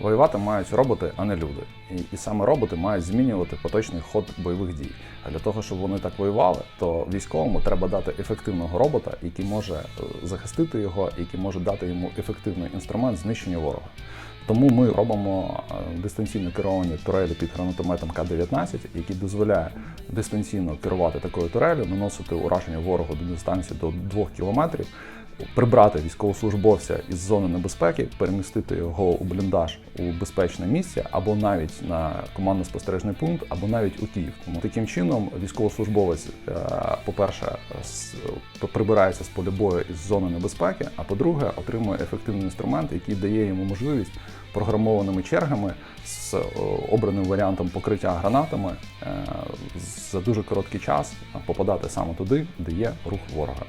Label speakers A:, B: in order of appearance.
A: Воювати мають роботи, а не люди. І, і саме роботи мають змінювати поточний ход бойових дій. А для того, щоб вони так воювали, то військовому треба дати ефективного робота, який може е, захистити його, який може дати йому ефективний інструмент знищення ворога. Тому ми робимо е, дистанційно керовані турелі під гранатометом К-19, який дозволяє дистанційно керувати такою турелью, наносити ураження ворогу до дистанції до 2 кілометрів, прибрати військовослужбовця із зони небезпеки, перемістити його у бліндаж у безпечне місце, або навіть на командно-спостережний пункт, або навіть у Київ. Тому таким чином військовослужбовець, е, по-перше, прибирається з поля бою із зони небезпеки, а по-друге, отримує ефективний інструмент, який дає йому можливість програмованими чергами з е, обраним варіантом покриття гранатами е, за дуже короткий час попадати саме туди, де є рух ворога.